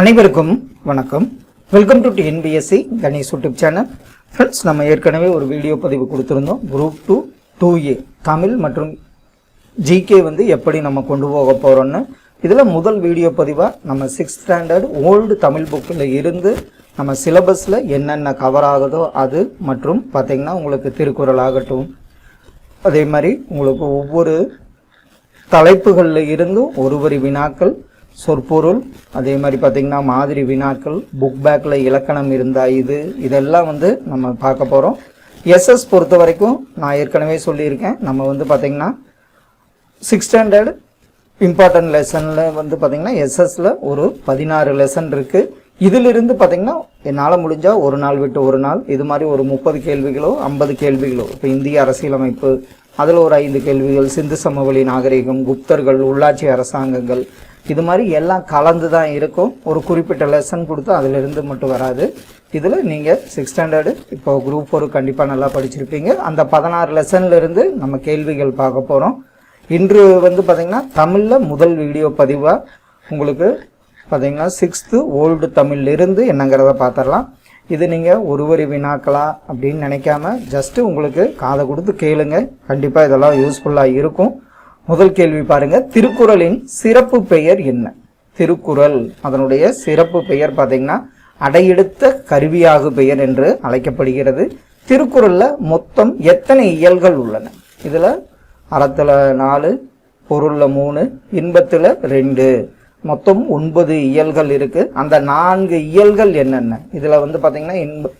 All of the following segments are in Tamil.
அனைவருக்கும் வணக்கம். Welcome to TNPSC Ganesh YouTube channel. Friends நம்ம ஏற்கனவே ஒரு வீடியோ பதிவு கொடுத்துருந்தோம். Group two two A Tamil மற்றும் ஜிகே வந்து எப்படி நம்ம கொண்டு போக போகிறோம்னு இதில் முதல் வீடியோ பதிவாக நம்ம சிக்ஸ்த் ஸ்டாண்டர்ட் ஓல்டு தமிழ் புக்கில் இருந்து நம்ம சிலபஸில் என்னென்ன கவர் ஆகுதோ அது மற்றும் பார்த்திங்கன்னா உங்களுக்கு திருக்குறள் ஆகட்டும். அதே மாதிரி உங்களுக்கு ஒவ்வொரு தலைப்புகளில் இருந்தும் ஒரு வரி வினாக்கள் சொற்பொருள். அதே மாதிரி பார்த்தீங்கன்னா மாதிரி வினாக்கள் புக் பேக்கில் இலக்கணம் இருந்தா இது இதெல்லாம் வந்து நம்ம பார்க்க போகிறோம் எஸ்எஸ் பொறுத்த வரைக்கும் நான் ஏற்கனவே சொல்லியிருக்கேன். நம்ம வந்து பார்த்தீங்கன்னா சிக்ஸ் ஸ்டாண்டர்ட் இம்பார்ட்டன்ட் லெசனில் வந்து பார்த்தீங்கன்னா எஸ்எஸில் ஒரு பதினாறு லெசன் இருக்குது இதிலிருந்து பார்த்தீங்கன்னா என்னால் முடிஞ்சால் ஒரு நாள் விட்டு ஒரு நாள் இது மாதிரி ஒரு முப்பது கேள்விகளோ ஐம்பது கேள்விகளோ இப்போ இந்திய அரசியலமைப்பு அதில் ஒரு ஐந்து கேள்விகள் சிந்து சமவெளி நாகரிகம் குப்தர்கள் உள்ளாட்சி அரசாங்கங்கள் இது மாதிரி எல்லாம் கலந்து தான் இருக்கும். ஒரு குறிப்பிட்ட லெசன் கொடுத்து அதிலிருந்து மட்டும் வராது. இதில் நீங்கள் சிக்ஸ் ஸ்டாண்டர்டு இப்போ குரூப் ஃபோர் கண்டிப்பாக நல்லா படிச்சிருப்பீங்க. அந்த பதினாறு லெசன்லேருந்து நம்ம கேள்விகள் பார்க்க போகிறோம் இன்று வந்து பார்த்தீங்கன்னா தமிழில் முதல் வீடியோ பதிவாக உங்களுக்கு பார்த்தீங்கன்னா சிக்ஸ்த்து ஓல்டு தமிழ்ல இருந்து என்னங்கிறத பார்த்துடலாம் இது நீங்கள் ஒரு வரி வினாக்களா அப்படின்னு நினைக்காம ஜஸ்ட்டு உங்களுக்கு காதை கொடுத்து கேளுங்க. கண்டிப்பாக இதெல்லாம் யூஸ்ஃபுல்லாக இருக்கும். முதல் கேள்வி பாருங்க. திருக்குறளின் சிறப்பு பெயர் என்ன? திருக்குறள் அதனுடைய சிறப்பு பெயர் பார்த்தீங்கன்னா அடையெடுத்த கருவியாகு பெயர் என்று அழைக்கப்படுகிறது. திருக்குறளில் மொத்தம் எத்தனை இயல்கள் உள்ளன? இதில் அறத்தில் நாலு பொருளில் மூணு இன்பத்தில் ரெண்டு. மொத்தம் ஒன்பது இயல்கள் இருக்குது அந்த நான்கு இயல்கள் என்னென்ன? இதில் வந்து பார்த்திங்கன்னா இன்ப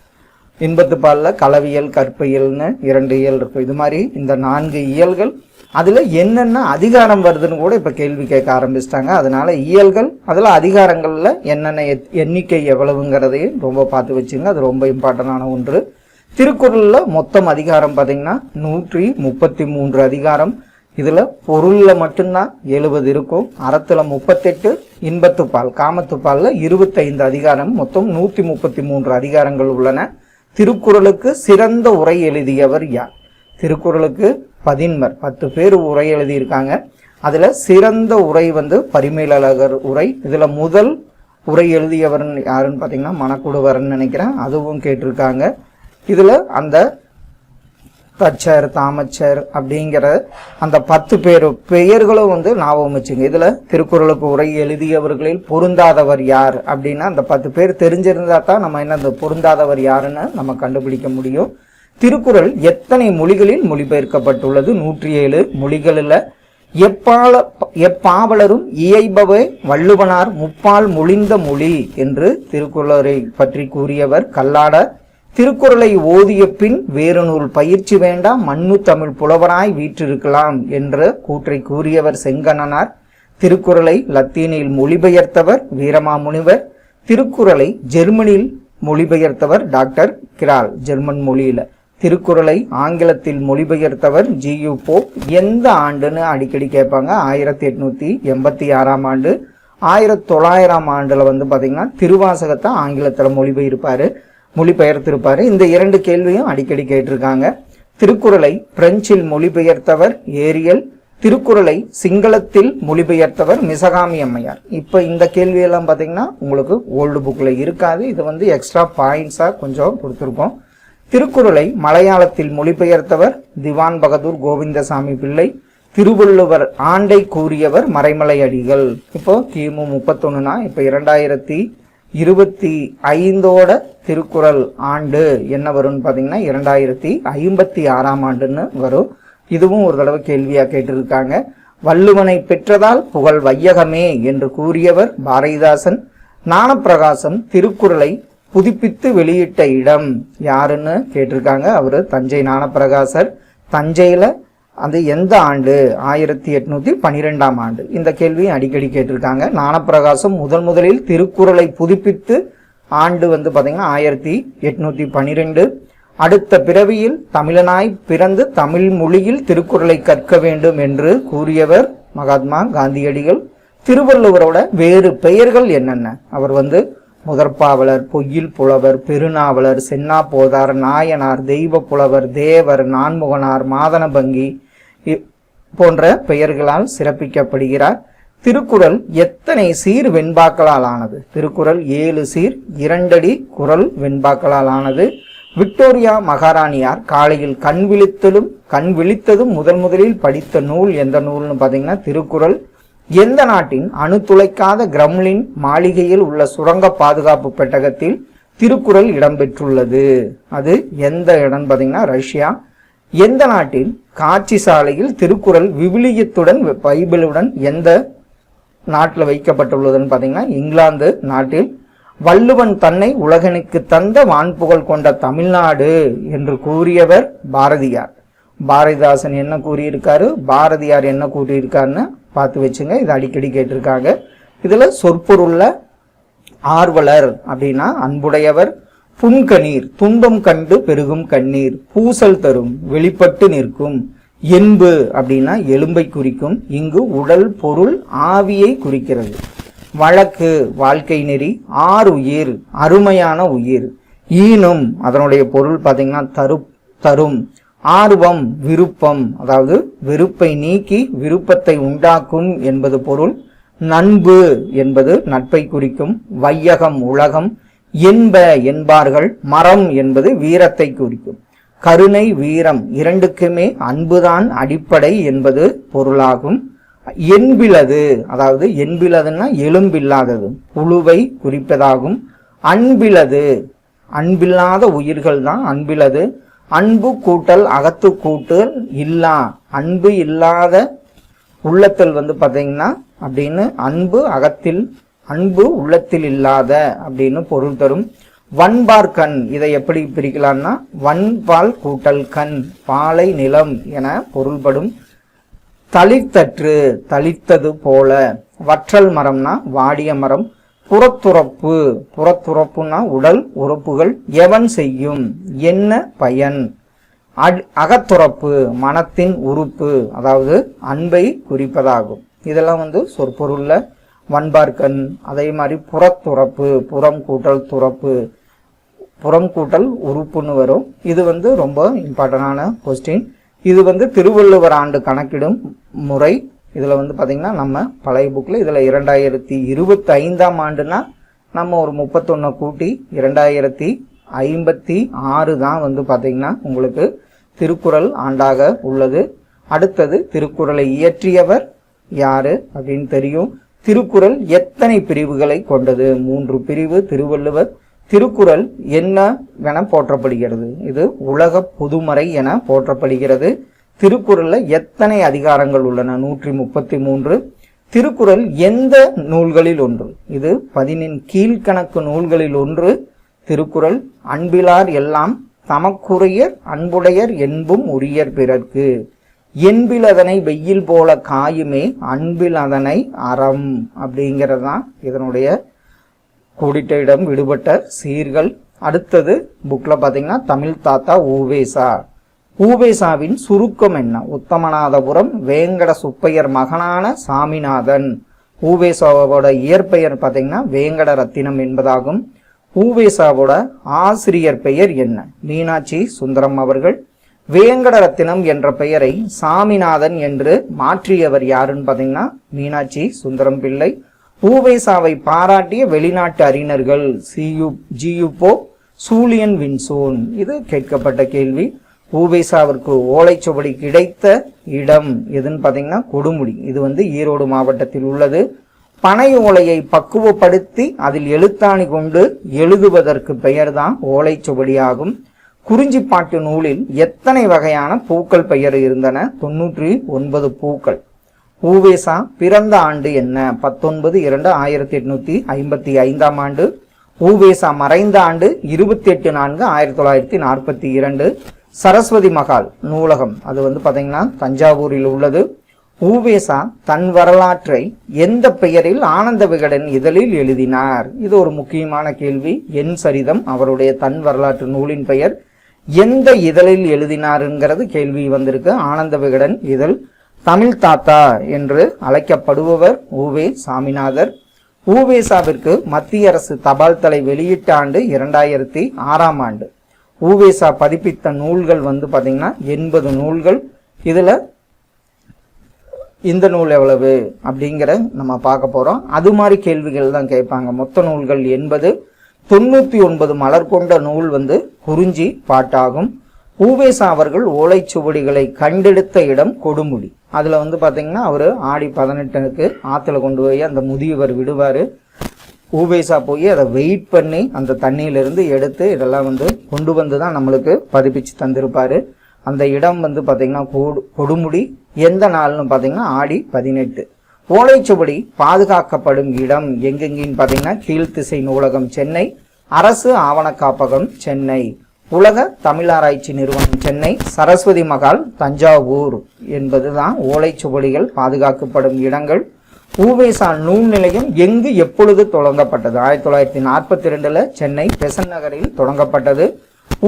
இன்பத்து பாலில் கலவியல் கற்பியல்னு இரண்டு இயல் இருக்கும் இது மாதிரி இந்த நான்கு இயல்கள் அதில் என்னென்ன அதிகாரம் வருதுன்னு கூட இப்போ கேள்வி கேட்க ஆரம்பிச்சிட்டாங்க. அதனால இயல்கள் அதில் அதிகாரங்களில் என்னென்ன எத்- எண்ணிக்கை எவ்வளவுங்கிறதையும் ரொம்ப பார்த்து வச்சுங்க. அது ரொம்ப இம்பார்ட்டண்டான ஒன்று. திருக்குறளில் மொத்தம் அதிகாரம் பார்த்தீங்கன்னா நூற்றி முப்பத்தி மூன்று அதிகாரம். இதில் பொருளில் மட்டும்தான் எழுபது இருக்கும். அறத்தில் முப்பத்தெட்டு இன்பத்துப்பால் காமத்துப்பாலில் இருபத்தைந்து அதிகாரம். மொத்தம் நூற்றி முப்பத்தி மூன்று அதிகாரங்கள் உள்ளன. திருக்குறளுக்கு சிறந்த உரை எழுதியவர் யார்? திருக்குறளுக்கு பதின்மர் பத்து பேர் உரை எழுதியிருக்காங்க. அதில் சிறந்த உரை வந்து பரிமேலழகர் உரை. இதில் முதல் உரை எழுதியவர் யாருன்னு பார்த்தீங்கன்னா மணக்குடுவர்னு நினைக்கிறேன். அதுவும் கேட்டிருக்காங்க. இதில் அந்த தச்சர் தாமச்சர் அப்படிங்கிற அந்த பத்து பேர் பெயர்களும் வந்து ஞாபகம் வச்சுங்க. இதில் திருக்குறளுக்கு உரை எழுதியவர்களில் பொருந்தாதவர் யார் அப்படின்னா அந்த பத்து பேர் தெரிஞ்சிருந்தா தான் நம்ம என்ன அந்த பொருந்தாதவர் யாருன்னு நம்ம கண்டுபிடிக்க முடியும். திருக்குறள் எத்தனை மொழிகளில் மொழிபெயர்க்கப்பட்டுள்ளது? நூற்றி ஏழு மொழிகளில் எப்பால எப்பாவலரும் இயைபவே வள்ளுவனார் முப்பால் மொழிந்த மொழி என்று திருக்குறளை பற்றி கூறியவர் கல்லாடர் திருக்குறளை ஓதிய பின் வேறு நூல் பயிற்சி வேண்டாம் மண்ணு தமிழ் புலவராய் வீற்றிருக்கலாம் என்ற கூற்றை கூறியவர் செங்கணனார் திருக்குறளை லத்தீனில் மொழிபெயர்த்தவர் வீரமாமுனிவர். திருக்குறளை ஜெர்மனியில் மொழிபெயர்த்தவர் டாக்டர் கிரால் ஜெர்மன் மொழியில. திருக்குறளை ஆங்கிலத்தில் மொழிபெயர்த்தவர் ஜி யு போப். எந்த ஆண்டுன்னு அடிக்கடி கேட்பாங்க. ஆயிரத்தி எட்நூத்தி எண்பத்தி ஆறாம் ஆண்டு. ஆயிரத்தி தொள்ளாயிரம் ஆண்டுல வந்து பாத்தீங்கன்னா திருவாசகத்தை ஆங்கிலத்துல மொழிபெயர்ப்பாரு மொழிபெயர்த்திருப்பாரு. இந்த இரண்டு கேள்வியும் அடிக்கடி கேட்டிருக்காங்க. திருக்குறளை பிரெஞ்சில் மொழிபெயர்த்தவர் ஏரியல் திருக்குறளை சிங்களத்தில் மொழிபெயர்த்தவர் மிசகாமி அம்மையார். இப்போ இந்த கேள்வியெல்லாம் பார்த்தீங்கன்னா உங்களுக்கு ஓல்டு புக்கில் இருக்காது. இது வந்து எக்ஸ்ட்ரா பாயிண்ட்ஸாக கொஞ்சம் கொடுத்துருக்கோம். திருக்குறளை மலையாளத்தில் மொழிபெயர்த்தவர் திவான் பகதூர் கோவிந்தசாமி பிள்ளை திருவள்ளுவர் ஆண்டை கூறியவர் மறைமலை அடிகள். இப்போ கிமு முப்பத்தொன்னுனா இப்போ இரண்டாயிரத்தி இருபத்தி ஐந்தோட திருக்குறள் ஆண்டு என்ன வரும்னு பார்த்தீங்கன்னா இரண்டாயிரத்தி ஐம்பத்தி ஆறாம் ஆண்டுன்னு வரும். இதுவும் ஒரு தடவை கேள்வியாக கேட்டிருக்காங்க. வள்ளுவனை பெற்றதால் புகழ் வையகமே என்று கூறியவர் பாரதிதாசன். ஞானப்பிரகாசம் திருக்குறளை புதுப்பித்து வெளியிட்ட இடம் யாருன்னு கேட்டிருக்காங்க. அவர் தஞ்சை ஞானப்பிரகாசர். தஞ்சையில் அது எந்த ஆண்டு? ஆயிரத்தி எட்நூத்தி பனிரெண்டாம் ஆண்டு. இந்த கேள்வியும் அடிக்கடி கேட்டிருக்காங்க. ஞானப்பிரகாசம் முதன் முதலில் திருக்குறளை புதுப்பித்து ஆண்டு வந்து பார்த்திங்கன்னா ஆயிரத்தி எட்நூத்தி பனிரெண்டு. அடுத்த பிறவியில் தமிழனாய் பிறந்து தமிழ் மொழியில் திருக்குறளை கற்க வேண்டும் என்று கூறியவர் மகாத்மா காந்தியடிகள். திருவள்ளுவரோட வேறு பெயர்கள் என்னென்ன? அவர் வந்து முதற்பாவலர் பொய்யில் புலவர் பெருநாவலர் சென்னா போதார் நாயனார் தெய்வ புலவர் தேவர் நான்முகனார் மாதனபங்கி இ- போன்ற பெயர்களால் சிறப்பிக்கப்படுகிறார். திருக்குறள் எத்தனை சீர் வெண்பாக்களால் ஆனது? திருக்குறள் ஏழு சீர் இரண்டடி குறள் வெண்பாக்களால் ஆனது. விக்டோரியா மகாராணியார் காலையில் கண் விழித்தலும் கண் விழித்ததும் முதன் முதலில் படித்த நூல் எந்த நூல்னு பார்த்தீங்கன்னா திருக்குறள் எந்த நாட்டின் அணு துளைக்காத கிரம்லின் மாளிகையில் உள்ள சுரங்க பாதுகாப்பு பெட்டகத்தில் திருக்குறள் இடம்பெற்றுள்ளது? அது எந்த இடம் பார்த்தீங்கன்னா ரஷ்யா. எந்த நாட்டின் காட்சி சாலையில் திருக்குறள் விவிலியத்துடன் பைபிளுடன் எந்த நாட்டில் வைக்கப்பட்டுள்ளதுன்னு பார்த்தீங்கன்னா இங்கிலாந்து நாட்டில். வள்ளுவன் தன்னை உலகனுக்கு தந்த வான்புகழ் கொண்ட தமிழ்நாடு என்று கூறியவர் பாரதியார். பாரதிதாசன் என்ன கூறியிருக்காரு? பாரதியார் என்ன கூறியிருக்காருன்னு பார்த்து வச்சுங்க. இது அடிக்கடி கேட்டிருக்காங்க. இதில் சொற்பொருள்ல ஆர்வலர் அப்படின்னா அன்புடையவர் புன்கணீர் துன்பம் கண்டு பெருகும் கண்ணீர் பூசல் தரும் வெளிப்பட்டு நிற்கும் என்பு அப்படின்னா எலும்பை குறிக்கும் இங்கு உடல் பொருள் ஆவியை குறிக்கிறது. வழக்கு வாழ்க்கை நெறி ஆறு உயிர் அருமையான உயிர் ஈனும் அதனுடைய பொருள் பார்த்தீங்கன்னா தரு தரும். ஆர்வம் விருப்பம் அதாவது வெறுப்பை நீக்கி விருப்பத்தை உண்டாக்கும் என்பது பொருள். நண்பு என்பது நட்பை குறிக்கும். வையகம் உலகம். என்ப என்பார்கள். மரம் என்பது வீரத்தை குறிக்கும். கருணை வீரம் இரண்டுக்குமே அன்புதான் அடிப்படை என்பது பொருளாகும். என்பிலது அதாவது என்பிலதுன்னா எலும்பில்லாதது புழுவை குறிப்பதாகும். அன்பிலது அன்பில்லாத உயிர்கள் தான் அன்பிலது. அன்பு கூட்டல் அகத்து கூட்டல் இல்லா அன்பு இல்லாத உள்ளத்தில் வந்து பார்த்தீங்கன்னா அப்படின்னு அன்பு அகத்தில் அன்பு உள்ளத்தில் இல்லாத அப்படின்னு பொருள் தரும். வன்பார் கண் இதை எப்படி பிரிக்கலாம்னா வன்பால் கூட்டல் கண் பாலை நிலம் என பொருள்படும். தளிர்த்தற்று தளித்தது போல. வற்றல் மரம்னா வாடிய மரம். புறத்துறப்பு. புறத்துறப்புனா உடல் உறுப்புகள் எவன் செய்யும்? என்ன பயன்? அகத்துறப்பு மனத்தின் உறுப்பு அதாவது அன்பை குறிப்பதாகும். இதெல்லாம் வந்து சொற்பொருள்ல வன்பார்க்கண் அதே மாதிரி புறத்துறப்பு புறம் கூட்டல் துறப்பு புறம் கூட்டல் உறுப்புன்னு வரும். இது வந்து ரொம்ப இம்பார்ட்டண்டான கொஸ்டின் இது வந்து திருவள்ளுவர் ஆண்டு கணக்கிடும் முறை. இதில் வந்து பார்த்திங்கன்னா நம்ம பழைய புக்கில் இதில் இரண்டாயிரத்தி இருபத்தி ஐந்தாம் ஆண்டுனா நம்ம ஒரு முப்பத்தொன்று கூட்டி இரண்டாயிரத்தி ஐம்பத்தி ஆறு தான் வந்து பார்த்திங்கன்னா உங்களுக்கு திருக்குறள் ஆண்டாக உள்ளது. அடுத்தது திருக்குறளை இயற்றியவர் யாரு அப்படின்னு தெரியும். திருக்குறள் எத்தனை பிரிவுகளை கொண்டது? மூன்று பிரிவு திருவள்ளுவர். திருக்குறள் என்ன என போற்றப்படுகிறது? இது உலக பொதுமறை என போற்றப்படுகிறது. திருக்குறளில் எத்தனை அதிகாரங்கள் உள்ளன? நூற்றி முப்பத்தி மூன்று திருக்குறள் எந்த நூல்களில் ஒன்று? இது பதினின் கீழ்கணக்கு நூல்களில் ஒன்று. திருக்குறள் அன்பிலார் எல்லாம் தமக்குரியர் அன்புடையர் என்பும் உரியர் பிறர்க்கு. என்பில் அதனை வெயில் போல காயுமே அன்பில் அதனை அறம். அப்படிங்கிறது தான் இதனுடைய கூடிட்ட இடம் விடுபட்ட சீர்கள். அடுத்தது புக்கில் பார்த்தீங்கன்னா தமிழ் தாத்தா ஊவேசா. பூபேசாவின் சுருக்கம் என்ன? உத்தமநாதபுரம் வேங்கட சுப்பையர் மகனான சாமிநாதன். பூவேசாவோட இயற்பெயர் பார்த்தீங்கன்னா வேங்கட ரத்தினம் என்பதாகும். பூவேசாவோட ஆசிரியர் பெயர் என்ன? மீனாட்சி சுந்தரம் அவர்கள். வேங்கட ரத்தினம் என்ற பெயரை சாமிநாதன் என்று மாற்றியவர் யாருன்னு பார்த்தீங்கன்னா மீனாட்சி சுந்தரம் பிள்ளை. பூவேசாவை பாராட்டிய வெளிநாட்டு அறிஞர்கள் சியு ஜியுபோ சூலியன் வின்சோன். இது கேட்கப்பட்ட கேள்வி. ஊவேசாவிற்கு ஓலைச்சுவடி கிடைத்த இடம் எதுன்னு பார்த்தீங்கன்னா கொடுமுடி. இது வந்து ஈரோடு மாவட்டத்தில் உள்ளது. பனை ஓலையை பக்குவப்படுத்தி அதில் எழுத்தாணி கொண்டு எழுதுவதற்கு பெயர்தான் ஓலைச்சுவடியாகும். குறிஞ்சிப்பாட்டு நூலில் எத்தனை வகையான பூக்கள் பெயர் இருந்தன? தொன்னூற்றி ஒன்பது பூக்கள். ஊவேசா பிறந்த ஆண்டு என்ன? பத்தொன்பது இரண்டு ஆயிரத்தி எட்நூத்தி ஐம்பத்தி ஐந்தாம் ஆண்டு. ஊவேசா மறைந்த ஆண்டு இருபத்தி எட்டு நான்கு ஆயிரத்தி தொள்ளாயிரத்தி நாற்பத்தி இரண்டு. சரஸ்வதி மகால் நூலகம். அது வந்து பார்த்தீங்கன்னா தஞ்சாவூரில் உள்ளது. ஊவேசா தன் வரலாற்றை எந்த பெயரில் ஆனந்த விகடன் இதழில் எழுதினார்? இது ஒரு முக்கியமான கேள்வி. என் சரிதம் அவருடைய தன் வரலாற்று நூலின் பெயர் எந்த இதழில் எழுதினாருங்கிறது கேள்வி வந்திருக்கு. ஆனந்த விகடன் இதழ் தமிழ் தாத்தா என்று அழைக்கப்படுபவர் ஊவே சாமிநாதர். ஊவேசாவிற்கு மத்திய அரசு தபால் தலை வெளியிட்ட ஆண்டு இரண்டாயிரத்தி ஆறாம் ஆண்டு. ஊவேசா பதிப்பித்த நூல்கள் வந்து பார்த்திங்கன்னா எண்பது நூல்கள். இதில் இந்த நூல் எவ்வளவு அப்படிங்கிற நம்ம பார்க்க போகிறோம் அது மாதிரி கேள்விகள் தான் கேட்பாங்க. மொத்த நூல்கள் எண்பது. தொண்ணூற்றி ஒன்பது மலர் கொண்ட நூல் வந்து குறிஞ்சி பாட்டாகும். ஊவேசா அவர்கள் ஓலைச்சுவடிகளை கண்டெடுத்த இடம் கொடுமுடி. அதில் வந்து பார்த்திங்கன்னா அவர் ஆடி பதினெட்டுக்கு ஆற்றுல கொண்டு போய் அந்த முதியவர் விடுவார். ஊவேசா போய் அதை வெயிட் பண்ணி அந்த தண்ணியிலிருந்து எடுத்து இதெல்லாம் வந்து கொண்டு வந்து தான் நம்மளுக்கு பதிப்பிச்சு தந்திருப்பார். அந்த இடம் வந்து பார்த்திங்கன்னா கொடு கொடுமுடி எந்த நாள்னு பார்த்தீங்கன்னா ஆடி பதினெட்டு. ஓலைச்சுவடி பாதுகாக்கப்படும் இடம் எங்கெங்கின்னு பார்த்தீங்கன்னா கீழ்த்திசை நூலகம் சென்னை அரசு ஆவண காப்பகம் சென்னை உலக தமிழாராய்ச்சி நிறுவனம் சென்னை சரஸ்வதி மகால் தஞ்சாவூர் என்பதுதான் ஓலைச்சுவடிகள் பாதுகாக்கப்படும் இடங்கள். ஊவேசா நூல் நிலையம் எங்கு எப்பொழுது தொடங்கப்பட்டது? ஆயிரத்தி தொள்ளாயிரத்தி நாற்பத்தி ரெண்டுல சென்னை பெசன் நகரில் தொடங்கப்பட்டது.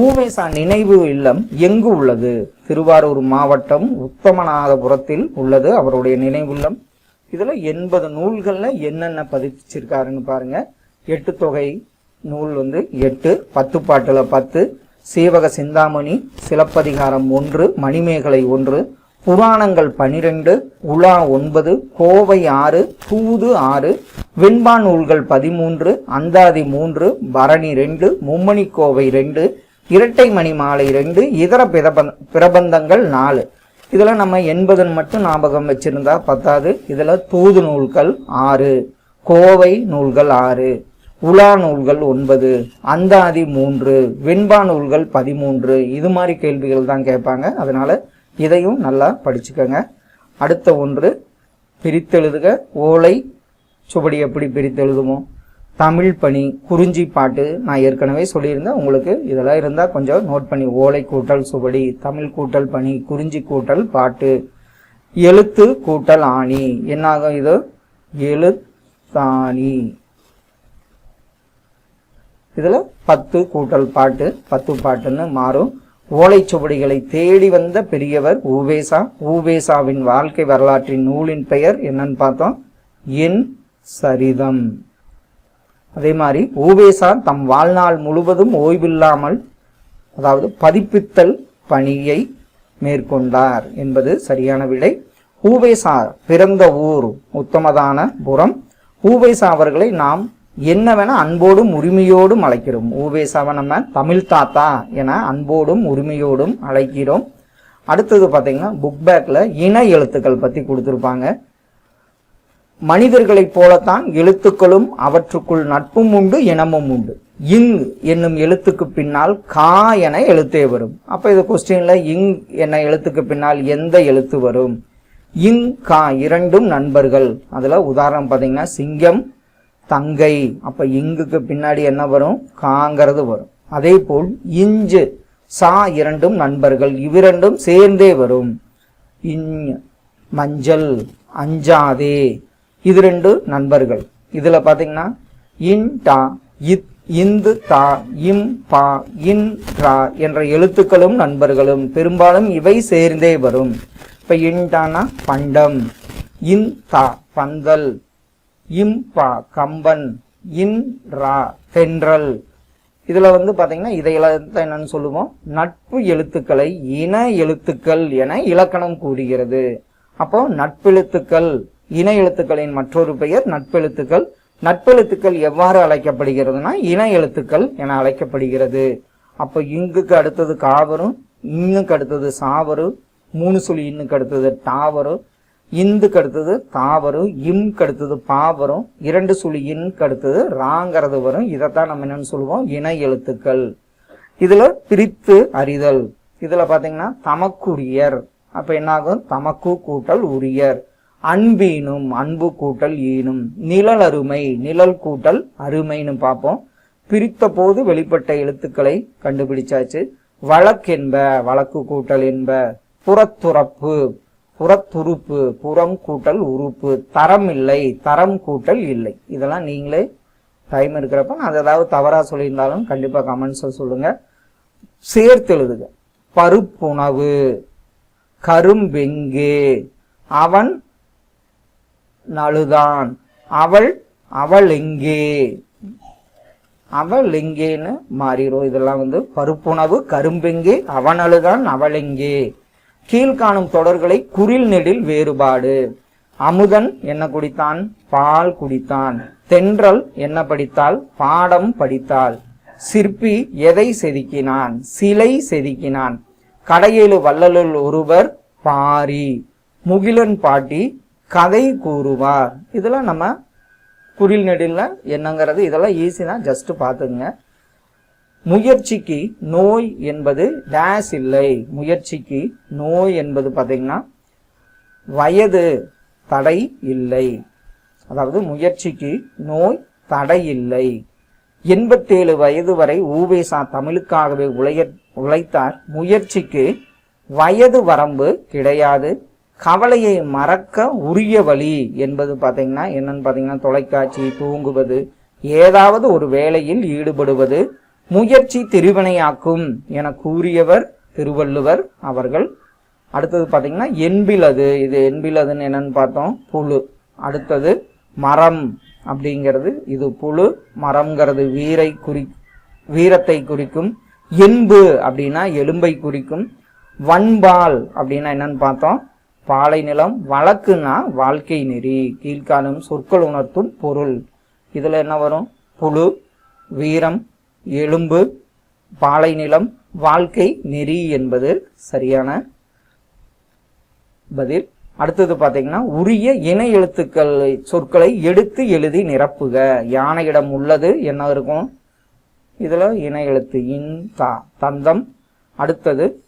ஊவேசா நினைவு இல்லம் எங்கு உள்ளது? திருவாரூர் மாவட்டம் உத்தமநாதபுரத்தில் உள்ளது அவருடைய நினைவுள்ளம் இதுல எண்பது நூல்கள்ல என்னென்ன பதிப்பிச்சிருக்காருன்னு பாருங்க. எட்டு தொகை நூல் வந்து எட்டு பத்து பாட்டுல பத்து சீவக சிந்தாமணி சிலப்பதிகாரம் ஒன்று மணிமேகலை ஒன்று புராணங்கள் பனிரெண்டு உலா ஒன்பது கோவை ஆறு தூது ஆறு வெண்பா நூல்கள் பதிமூன்று அந்தாதி மூன்று பரணி ரெண்டு மும்மணி கோவை ரெண்டு இரட்டை மணி மாலை ரெண்டு இதர பிரபந்த பிரபந்தங்கள் நாலு. இதில் நம்ம எண்பதன் மட்டும் ஞாபகம் வச்சிருந்தா பத்தாது. இதில் தூது நூல்கள் ஆறு கோவை நூல்கள் ஆறு உலா நூல்கள் ஒன்பது அந்தாதி மூன்று வெண்பா நூல்கள் பதிமூன்று இது மாதிரி கேள்விகள் தான் கேட்பாங்க. அதனால இதையும் நல்லா படிச்சுக்கோங்க. அடுத்த ஒன்று பிரித்தெழுதுக. ஓலை சுவடி எப்படி பிரித்தெழுதுமோ. தமிழ் பணி குறிஞ்சி பாட்டு நான் ஏற்கனவே சொல்லியிருந்தேன். உங்களுக்கு இதெல்லாம் இருந்தால் கொஞ்சம் நோட் பண்ணி ஓலை கூட்டல் சுவடி தமிழ் கூட்டல் பணி குறிஞ்சி கூட்டல் பாட்டு. எழுத்து கூட்டல் ஆணி. என்னாகும் இது? எழுத்தாணி. இதில் பத்து கூட்டல் பாட்டு பத்து பாட்டுன்னு மாறும். ஓலைச்சுவடிகளை தேடி வந்த பெரியவர் ஊவேசா. ஊவேசாவின் வாழ்க்கை வரலாற்றின் நூலின் பெயர் என்னன்னு பார்த்தோம். என் சரிதம். அதே மாதிரி ஊவேசா தம் வாழ்நாள் முழுவதும் ஓய்வில்லாமல் அதாவது பதிப்பித்தல் பணியை மேற்கொண்டார் என்பது சரியான விடை. ஊவேசா பிறந்த ஊர் உத்தமதான புறம். ஊவேசா அவர்களை நாம் என்ன வேணா அன்போடும் உரிமையோடும் அழைக்கிறோம். ஊவேசாவை நம்ம தமிழ் தாத்தா என அன்போடும் உரிமையோடும் அழைக்கிறோம். அடுத்தது பார்த்தீங்கன்னா புக் பேக்கில் இன எழுத்துக்கள் பற்றி கொடுத்துருப்பாங்க. மனிதர்களைப் போலத்தான் எழுத்துக்களும் அவற்றுக்குள் நட்பும் உண்டு இனமும் உண்டு. இங் என்னும் எழுத்துக்கு பின்னால் கா என எழுத்தே வரும். அப்போ இது கொஸ்டின்ல இங் என்ன எழுத்துக்கு பின்னால் எந்த எழுத்து வரும்? இங் கா இரண்டும் நண்பர்கள். அதில் உதாரணம் பார்த்தீங்கன்னா சிங்கம் தங்கை. அப்ப இங்குக்கு பின்னாடி என்ன வரும்? காங்கிறது வரும். அதே போல் இஞ்சு சா இரண்டும் நண்பர்கள். இவ்விரண்டும் சேர்ந்தே வரும். இஞ் மஞ்சள் அஞ்சாதே. இது ரெண்டு நண்பர்கள். இதுல பாத்தீங்கன்னா இன் டா இத் இந்து தா இம் பா இன் ரா என்ற எழுத்துக்களும் நண்பர்களும். பெரும்பாலும் இவை சேர்ந்தே வரும். இப்ப இன்டானா பண்டம். இன் தா பந்தல். இம் பா கம்பன் இன் ரா தென்றல். இதுல வந்து பாத்தீங்கன்னா இதை என்னன்னு சொல்லுவோம்? நட்பு எழுத்துக்களை இன எழுத்துக்கள் என இலக்கணம் கூறுகிறது. அப்போ நட்பெழுத்துக்கள் இன எழுத்துக்களின் மற்றொரு பெயர் நட்பெழுத்துக்கள். நட்பெழுத்துக்கள் எவ்வாறு அழைக்கப்படுகிறதுனா இன எழுத்துக்கள் என அழைக்கப்படுகிறது. அப்போ இங்குக்கு அடுத்தது காவரும் இன்னுக்கு அடுத்தது சாவரும் மூணு சொல்லி இன்னுக்கு அடுத்தது டாவரும் இந்துக்கு அடுத்தது தாவரும் இம்க்கு அடுத்தது பாவரும் இரண்டு சுழி இன்க்கு அடுத்தது ராங்கிறது வரும். இதைத்தான் நம்ம என்னன்னு சொல்லுவோம்? இன எழுத்துக்கள். இதுல பிரித்து அறிதல். இதுல பாத்தீங்கன்னா தமக்குரியர். அப்ப என்னாகும்? தமக்கு கூட்டல் உரியர். அன்பீனும் அன்பு கூட்டல் ஈனும். நிழல் அருமை நிழல் கூட்டல் அருமைன்னு பார்ப்போம். பிரித்த போது வெளிப்பட்ட எழுத்துக்களை கண்டுபிடிச்சாச்சு. வழக்கென்ப வழக்கு கூட்டல் என்ப புறத்துறப்பு. புறத்துறுப்பு புறம் கூட்டல் உறுப்பு. தரம் இல்லை தரம் கூட்டல் இல்லை. இதெல்லாம் நீங்களே டைம் இருக்கிறப்ப நான் ஏதாவது தவறாக சொல்லியிருந்தாலும் கண்டிப்பாக கமெண்ட்ஸ்ல சொல்லுங்க. சேர்த்து எழுதுக பருப்புணவு கரும்பெங்கே அவன் நழுதான். அவள் அவள் எங்கே? அவள் எங்கேன்னு மாறிடும் இதெல்லாம் வந்து பருப்புணவு கரும்பெங்கே அவன் அழுதான் அவள் எங்கே? கீழ்காணும் தொடர்களை குரில் நெடில் வேறுபாடு. அமுதன் என்ன குடித்தான்? பால் குடித்தான். தென்றல் என்ன படித்தால்? பாடம் படித்தாள். சிற்பி எதை செதுக்கினான்? சிலை செதுக்கினான். கடையேழு வள்ளலுள் ஒருவர் பாரி. முகிலன் பாட்டி கதை கூறுவார். இதெல்லாம் நம்ம குரில் நெடில் என்னங்கிறது இதெல்லாம் ஈஸி தான் ஜஸ்ட் பார்த்துங்க முயற்சிக்கு நோய் என்பது டேஸ் இல்லை. முயற்சிக்கு நோய் என்பது பார்த்தீங்கன்னா வயது தடை இல்லை. அதாவது முயற்சிக்கு நோய் தடை இல்லை. எண்பத்தேழு வயது வரை ஊவேசா தமிழுக்காகவே உழைய உழைத்தார். முயற்சிக்கு வயது வரம்பு கிடையாது. கவலையை மறக்க உரிய வழி என்பது பார்த்தீங்கன்னா என்னன்னு பார்த்தீங்கன்னா தொலைக்காட்சி தூங்குவது ஏதாவது ஒரு வேலையில் ஈடுபடுவது முயற்சி திருவினையாக்கும் என கூறியவர் திருவள்ளுவர் அவர்கள். அடுத்தது பார்த்தீங்கன்னா என்பிலது. இது என்பிலதுன்னு என்னன்னு பார்த்தோம். புழு. அடுத்தது மரம் அப்படிங்கிறது. இது புழு. மரம்ங்கிறது வீரை குறி வீரத்தை குறிக்கும். என்பு அப்படின்னா எலும்பை குறிக்கும். வன்பால் அப்படின்னா என்னன்னு பார்த்தோம். பாலை நிலம். வழக்குன்னா வாழ்க்கை நெறி. கீழ்காணும் சொற்கள் உணர்த்தும் பொருள். இதில் என்ன வரும்? புழு வீரம் எலும்பு பாலை நிலம் வாழ்க்கை நெறி என்பது சரியான பதில். அடுத்தது பார்த்தீங்கன்னா உரிய இணை எழுத்துக்கள் சொற்களை எடுத்து எழுதி நிரப்புக. யானையிடம் உள்ளது என்ன இருக்கும்? இதில் இணை எழுத்து இன் தா தந்தம். அடுத்தது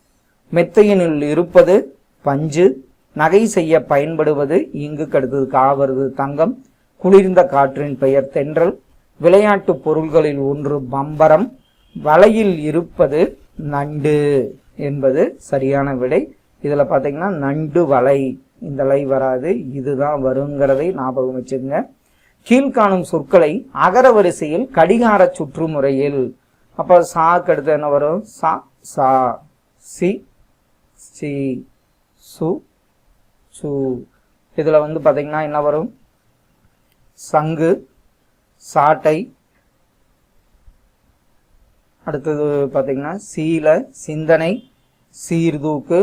மெத்தையினுள் இருப்பது பஞ்சு. நகை செய்ய பயன்படுவது இங்கு கடுத்தது காவருது தங்கம். குளிர்ந்த காற்றின் பெயர் தென்றல். விளையாட்டு பொருள்களில் ஒன்று பம்பரம் வலையில் இருப்பது நண்டு என்பது சரியான விடை. இதில் பார்த்தீங்கன்னா நண்டு வலை. இந்த லை வராது இதுதான் வருங்கிறதை ஞாபகம் வச்சுக்கோங்க. கீழ்காணும் சொற்களை அகர வரிசையில் கடிகார சுற்றுமுறையில். அப்போ சாக்கு அடுத்து என்ன வரும்? சா சா சி சி சு சு. இதில் வந்து பார்த்தீங்கன்னா என்ன வரும்? சங்கு சாட்டை. அடுத்தது பார்த்தீங்கன்னா சீல சிந்தனை சீர்தூக்கு.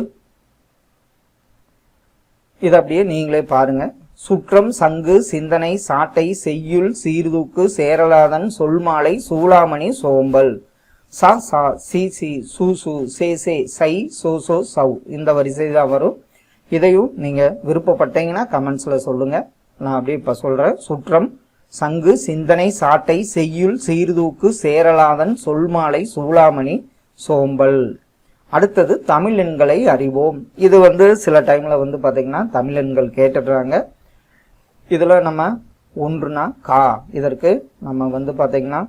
இது அப்படியே நீங்களே பாருங்க. சுற்றம் சங்கு சிந்தனை சாட்டை செய்யுள் சீர்தூக்கு சேரலாதன் சொல்மாலை சூளாமணி சோம்பல். சா சா சி சி சு சு சே சே சை சோ சோ சௌ. இந்த வரிசை தான் வரும். இதையும் நீங்கள் விருப்பப்பட்டீங்கன்னா கமெண்ட்ஸில் சொல்லுங்கள் நான் அப்படியே இப்போ சொல்கிறேன் சுற்றம் சங்கு சிந்தனை சாட்டை செய்யுள் சீர்தூக்கு சேரலாதன் சொல்மாலை சூளாமணி சோம்பல். அடுத்தது தமிழ் எண்களை அறிவோம். இது வந்து சில டைமில் வந்து பார்த்திங்கன்னா தமிழ் எண்கள் கேட்டுடுறாங்க. இதில் நம்ம ஒன்றுனா கா. இதற்கு நம்ம வந்து பார்த்திங்கன்னா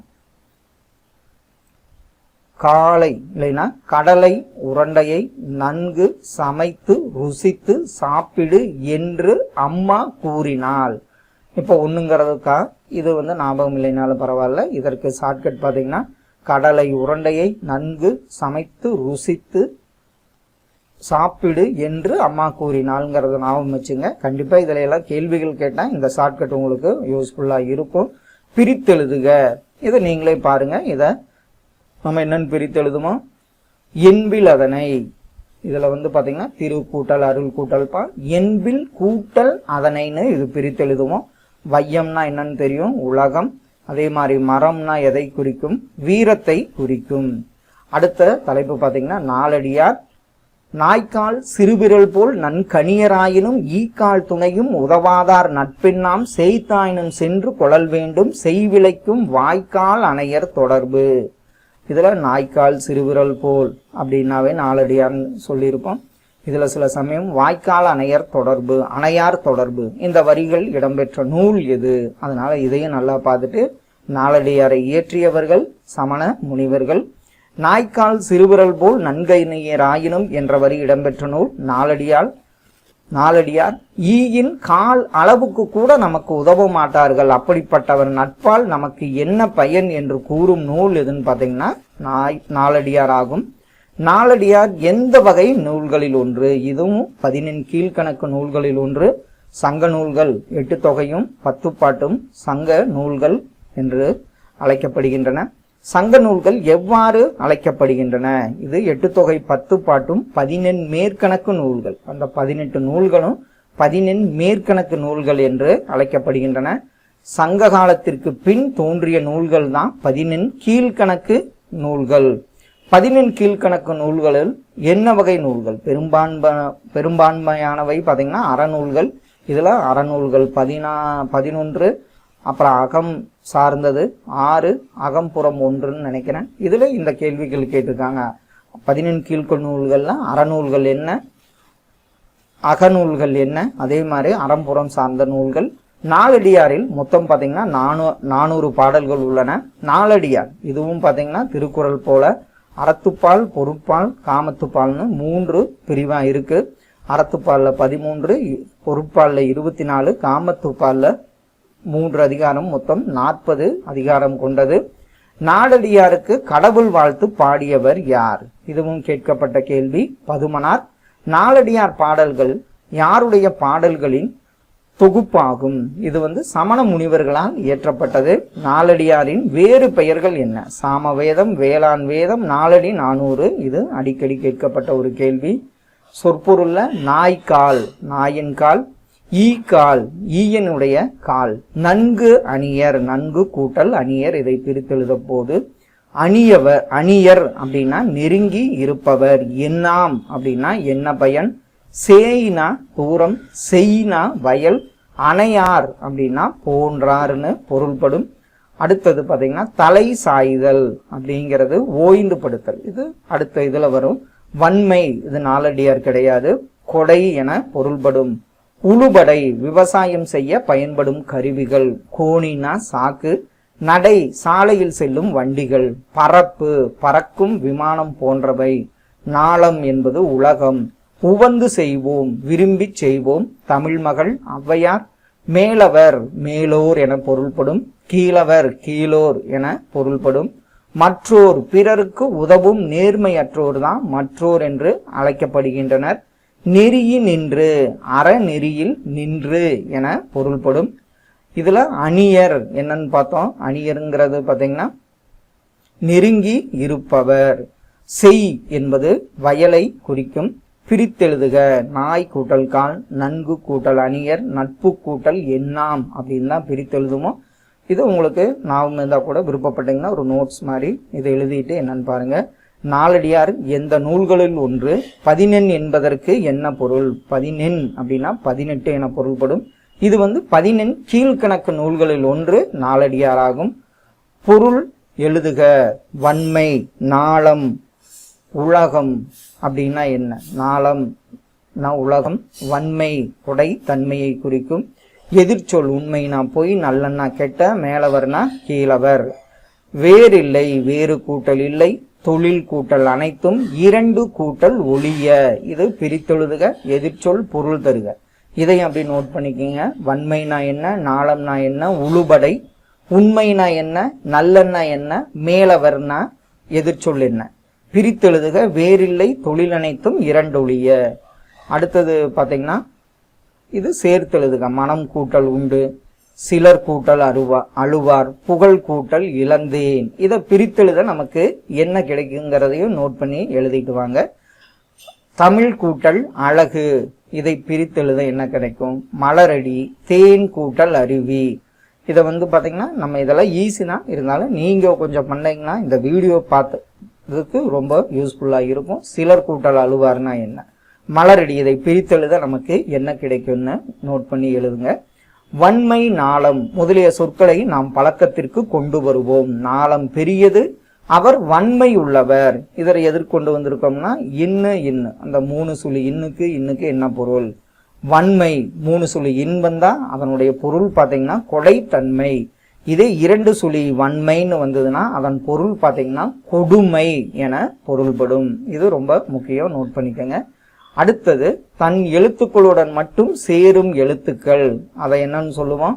காலை இல்லைன்னா கடலை உருண்டையை நன்கு சமைத்து ருசித்து சாப்பிடு என்று அம்மா கூறினாள். இப்போ ஒண்ணுங்கிறதுக்கா இது வந்து ஞாபகம் இல்லைனாலும் பரவாயில்ல. இதற்கு ஷார்ட்கட் பார்த்தீங்கன்னா கடலை உருண்டையை நன்கு சமைத்து ருசித்து சாப்பிடு என்று அம்மா கூறினாள்ங்கிறத ஞாபகம் வச்சுங்க. கண்டிப்பா இதுல எல்லாம் கேள்விகள் கேட்டா இந்த ஷார்ட்கட் உங்களுக்கு யூஸ்ஃபுல்லா இருக்கும். பிரித்தெழுதுக. இதை நீங்களே பாருங்க. இதை நம்ம என்னன்னு பிரித்தெழுதுமோ? என்பில் அதனை. இதுல வந்து பாத்தீங்கன்னா திரு கூட்டல் அருள் கூட்டல் பா. என்பில் கூட்டல் அதனைன்னு இது பிரித்தெழுதுவோம். வையம்னா என்னன்னு தெரியும்? உலகம். அதே மாதிரி மரம்னா எதை குறிக்கும்? வீரத்தை குறிக்கும். அடுத்த தலைப்பு பார்த்தீங்கன்னா நாலடியார். நாய்க்கால் சிறுவிரல் போல் நன்கணியராயினும் ஈக்கால் துணையும் உதவாதார் நட்பின்னாம் செய்தாயினும் சென்று கொழல் வேண்டும் செய்விளைக்கும் வாய்க்கால் அணையர் தொடர்பு. இதில் நாய்க்கால் சிறுவிரல் போல் அப்படின்னாவே நாலடியார்னு சொல்லியிருப்போம். இதுல சில சமயம் வாய்க்கால் அணையர் தொடர்பு அணையார் தொடர்பு இந்த வரிகள் இடம்பெற்ற நூல் எது? அதனால இதையும் நல்லா பார்த்துட்டு நாலடியாரை இயற்றியவர்கள் சமண முனிவர்கள் நாய்க்கால் சிறுவிரல் போல் நன்கையினராயினும் என்ற வரி இடம்பெற்ற நூல் நாலடியால் நாலடியார் ஈயின் கால் அளவுக்கு கூட நமக்கு உதவ மாட்டார்கள். அப்படிப்பட்டவர் நட்பால் நமக்கு என்ன பயன் என்று கூறும் நூல் எதுன்னு பார்த்தீங்கன்னா நாய் நாலடியார் ஆகும். நாலடியார் எந்த வகை நூல்களில் ஒன்று? இதுவும் பதினெண் கீழ்கணக்கு நூல்களில் ஒன்று. சங்க நூல்கள் எட்டு தொகையும் பத்து பாட்டும் சங்க நூல்கள் என்று அழைக்கப்படுகின்றன. சங்க நூல்கள் எவ்வாறு அழைக்கப்படுகின்றன? இது எட்டு தொகை பத்து பாட்டும் பதினெண் மேற்கணக்கு நூல்கள். அந்த பதினெட்டு நூல்களும் பதினெண் மேற்கணக்கு நூல்கள் என்று அழைக்கப்படுகின்றன. சங்க காலத்திற்கு பின் தோன்றிய நூல்கள் தான் பதினெண் கீழ்கணக்கு நூல்கள். பதினெண் கீழ்கணக்கு நூல்களில் என்ன வகை நூல்கள்? பெரும்பான்மை பெரும்பான்மையானவை பார்த்தீங்கன்னா அறநூல்கள். இதில் அறநூல்கள் பதினா பதினொன்று அப்புறம் அகம் சார்ந்தது ஆறு அகம்புறம் ஒன்றுன்னு நினைக்கிறேன். இதில் இந்த கேள்விகள் கேட்டிருக்காங்க. பதினெண் கீழ்கொள் நூல்கள்ல அறநூல்கள் என்ன? அகநூல்கள் என்ன? அதே மாதிரி அறம்புறம் சார்ந்த நூல்கள். நாலடியாரில் மொத்தம் பார்த்தீங்கன்னா நானூ நானூறு பாடல்கள் உள்ளன. நாலடியார். இதுவும் பார்த்தீங்கன்னா திருக்குறள் போல அறத்துப்பால் பொருட்பால் காமத்துப்பால்னு மூன்று பிரிவா இருக்கு. அறத்துப்பாலில் பதிமூன்று பொறுப்பாலில் இருபத்தி நாலு காமத்துப்பாலில் மூன்று அதிகாரம் மொத்தம் நாற்பது அதிகாரம் கொண்டது. நாடடியாருக்கு கடவுள் வாழ்த்து பாடியவர் யார்? இதுவும் கேட்கப்பட்ட கேள்வி. பதுமனார். நாலடியார் பாடல்கள் யாருடைய பாடல்களின் தொகுப்பாகும். இது வந்து சமண முனிவர்களால் இயற்றப்பட்டது. நாலடியாரின் வேறு பெயர்கள் என்ன? சாமவேதம் வேளாண் வேதம் நாலடி நானூறு. இது அடிக்கடி கேட்கப்பட்ட ஒரு கேள்வி. சொற்பொருள்ல நாய்க்கால் நாயின் கால் ஈ கால் ஈயனுடைய கால். நன்கு அணியர் நன்கு கூட்டல் அணியர் இதை பிரித்தெழுத போது அணியவர் அணியர் அப்படின்னா நெருங்கி இருப்பவர் என்னாம் அப்படின்னா என்ன பயன்? சேயினா தூரம் செய்னா வயல் அணையார் அப்படின்னா போன்றார்னு பொருள்படும். அடுத்தது பார்த்தீங்கன்னா தலை சாய்தல் அப்படிங்கிறது ஓய்ந்து படுத்தல் இது அடுத்த இதில் வரும். வன்மை இது நாலடியார் கிடையாது. கொடை என பொருள்படும். உழுபடை விவசாயம் செய்ய பயன்படும் கருவிகள். கோணினா சாக்கு நடை சாலையில் செல்லும் வண்டிகள். பறப்பு பறக்கும் விமானம் போன்றவை. நாளம் என்பது உலகம். உவந்து செய்வோம் விரும்பிச் செய்வோம். தமிழ் மகள் ஔவையார் மேலவர் மேலோர் என பொருள்படும் கீழவர் கீழோர் என பொருள்படும். மற்றோர் பிறருக்கு உதவும் நேர்மையற்றோர் தான் மற்றோர் என்று அழைக்கப்படுகின்றனர். நெறியி நின்று அறநெறியில் நின்று என பொருள்படும். இதுல அணியர் என்னன்னு பார்த்தோம். அணியருங்கிறது பார்த்தீங்கன்னா நெருங்கி இருப்பவர். செய் என்பது வயலை குறிக்கும். பிரித்தெழுதுக. நாய் கூட்டல் கால் நன்கு கூட்டல் அணியர் நட்பு கூட்டல் எண்ணாம் அப்படின்னு தான் பிரித்தெழுதுமோ இது உங்களுக்கு ஞாபகம் இருந்தால் கூட விருப்பப்பட்டீங்கன்னா ஒரு நோட்ஸ் மாதிரி இதை எழுதிட்டு என்னன்னு பாருங்க. நாலடியார் எந்த நூல்களில் ஒன்று பதினெண் என்பதற்கு என்ன பொருள்? பதினெண் அப்படின்னா பதினெட்டு என பொருள்படும். இது வந்து பதினெண் கீழ்கணக்கு நூல்களில் ஒன்று நாலடியாராகும். பொருள் எழுதுக. வன்மை நாளம் உலகம் அப்படின்னா என்ன? நாளம். நான் உலகம் வன்மை கொடை தன்மையை குறிக்கும். எதிர்ச்சொல் உண்மைனா போய் நல்லன்னா கெட்ட மேலவர்னா கீழவர். வேறில்லை வேறு கூட்டல் இல்லை. தொழில் கூட்டல் அனைத்தும் இரண்டு கூட்டல் ஒளிய. இது பிரித்தெழுதுக எதிர்ச்சொல் பொருள் தருக. இதை அப்படி நோட் பண்ணிக்கோங்க. வன்மைனா என்ன? நாளம்னா என்ன? உழுபடை. உண்மைனா என்ன? நல்லன்னா என்ன? மேலவர்னா எதிர்ச்சொல் என்ன? பிரித்தெழுதுக வேறில்லை தொழில் அனைத்தும் இரண்டொழிய. அடுத்தது பார்த்தீங்கன்னா இது சேர்த்தெழுதுக மனம் கூட்டல் உண்டு சிலர் கூட்டல் அருவா அழுவார் புகழ் கூட்டல் இழந்தேன். இதை பிரித்தெழுத நமக்கு என்ன கிடைக்குங்கிறதையும் நோட் பண்ணி எழுதிட்டு வாங்க. தமிழ் கூட்டல் அழகு. இதை பிரித்தெழுத என்ன கிடைக்கும்? மலரடி தேன் கூட்டல் அருவி. இதை வந்து பார்த்தீங்கன்னா நம்ம இதெல்லாம் ஈஸி தான் இருந்தாலும் நீங்கள் கொஞ்சம் பண்ணீங்கன்னா இந்த வீடியோ பார்த்து இதுக்கு ரொம்ப யூஸ்ஃபுல்லாக இருக்கும். சிலர் கூட்டல் அழுவார்னா என்ன? மலரடி இதை பிரித்தெழுத நமக்கு என்ன கிடைக்கும்னு நோட் பண்ணி எழுதுங்க. வன்மை நாளம் முதலிய சொற்களை நாம் பழக்கத்திற்கு கொண்டு வருவோம். நாளம் பெரியது அவர் வன்மை உள்ளவர். இதரை எதிர்கொண்டு வந்திருக்கோம்னா இன்னு இன்னு. அந்த மூணு சுழி இன்னுக்கு இன்னுக்கு என்ன பொருள்? வன்மை. மூணு சுழி இன் வந்தா அதனுடைய பொருள் பார்த்தீங்கன்னா கொடைத்தன்மை இதே இரண்டு சுழி வன்மைன்னு வந்ததுன்னா அதன் பொருள் பார்த்தீங்கன்னா கொடுமை என பொருள்படும். இது ரொம்ப முக்கியம் நோட் பண்ணிக்கோங்க. அடுத்தது தன் எழுத்துக்களுடன் மட்டும் சேரும் எழுத்துக்கள். அதை என்னன்னு சொல்லுவோம்?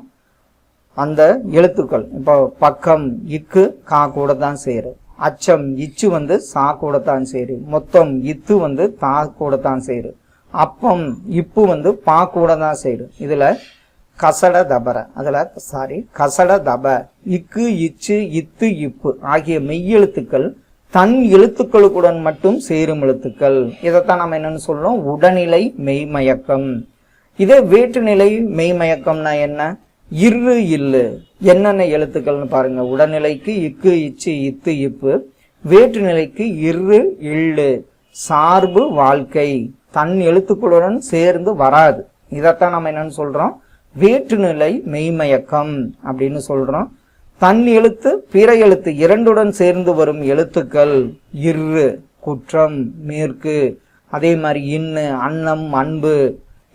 அந்த எழுத்துக்கள். இப்போ பக்கம் இக்கு கா கூட தான் சேரும். அச்சம் இச்சு வந்து சா கூட தான் சேரு மொத்தம் இத்து வந்து தா கூட தான் சேரு அப்பம் இப்பு வந்து பா கூட தான் சேரும். இதுல கசட தபர. அதில் சாரி கசட தப. இக்கு இச்சு இத்து இப்பு ஆகிய மெய்யெழுத்துக்கள் தன் எழுத்துக்களுக்குடன் மட்டும் சேரும் எழுத்துக்கள். இதைத்தான் நம்ம என்னன்னு சொல்றோம்? உடனிலை மெய்மயக்கம் இதே வேற்றுநிலை மெய்மயக்கம்னா என்ன? இரு இல்லு. என்னென்ன எழுத்துக்கள்னு பாருங்க. உடல்நிலைக்கு இக்கு இச்சு இத்து இப்பு. வேற்றுநிலைக்கு இரு இல்லு. சார்பு வாழ்க்கை. தன் எழுத்துக்களுடன் சேர்ந்து வராது. இதைத்தான் நம்ம என்னன்னு சொல்றோம்? வேற்றுநிலை மெய்மயக்கம் அப்படின்னு சொல்றோம். தன் எழுத்து பிற எழுத்து இரண்டுடன் சேர்ந்து வரும் எழுத்துக்கள் இரு குற்றம் மேற்கு அதே மாதிரி இன்னு அன்னம் அன்பு.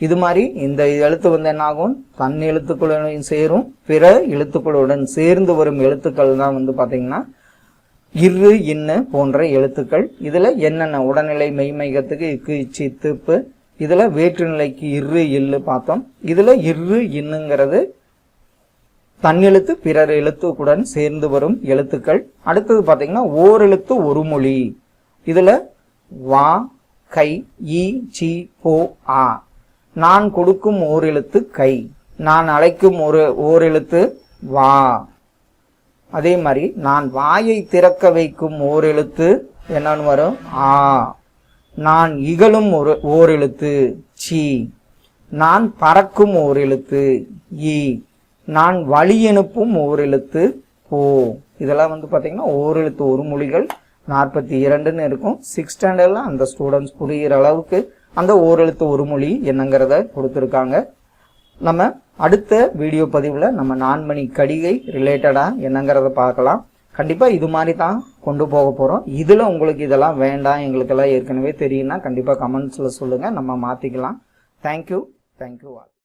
இது மாதிரி இந்த எழுத்து வந்து என்னாகும்? தன் எழுத்துக்களுடன் சேரும் பிற எழுத்துக்களுடன் சேர்ந்து வரும் எழுத்துக்கள் தான் வந்து பார்த்தீங்கன்னா இரு இன்னு போன்ற எழுத்துக்கள். இதில் என்னென்ன உடல்நிலை மெய்மைகத்துக்கு இக்கு திப்பு இதில் வேற்று வேற்றுநிலைக்கு இரு இல்லு பார்த்தோம். இதில் இரு இன்னுங்கிறது தன்னெழுத்து பிறர் எழுத்துக்குடன் சேர்ந்து வரும் எழுத்துக்கள். அடுத்தது பார்த்தீங்கன்னா ஓரெழுத்து ஒரு மொழி. இதில் வா கை ஈ சி போ ஆ. நான் கொடுக்கும் ஓரெழுத்து கை. நான் அழைக்கும் ஒரு ஓரெழுத்து வா. அதே மாதிரி நான் வாயை திறக்க வைக்கும் ஓரெழுத்து என்னன்னு வரும் ஆ. நான் இகழும் ஒரு ஓரெழுத்து சி. நான் பறக்கும் ஓரெழுத்து ஈ. நான் வழி அனுப்பும் ஓரெழுத்து போ இதெல்லாம் வந்து பார்த்தீங்கன்னா ஓரெழுத்து ஒரு மொழிகள் நாற்பத்தி இரண்டுன்னு இருக்கும். சிக்ஸ் ஸ்டாண்டர்டில் அந்த ஸ்டூடெண்ட்ஸ் புரிகிற அளவுக்கு அந்த ஓரெழுத்து ஒரு மொழி என்னங்கிறத கொடுத்துருக்காங்க. நம்ம அடுத்த வீடியோ பதிவில் நம்ம நான்மணி கடிகை ரிலேட்டடாக என்னங்கிறத பார்க்கலாம். கண்டிப்பாக இது மாதிரி தான் கொண்டு போக போகிறோம் இதில் உங்களுக்கு இதெல்லாம் வேண்டாம் எங்களுக்கெல்லாம் ஏற்கனவே தெரியும்னா கண்டிப்பாக கமெண்ட்ஸில் சொல்லுங்கள் நம்ம மாற்றிக்கலாம் தேங்க்யூ தேங்க்யூ ஆல்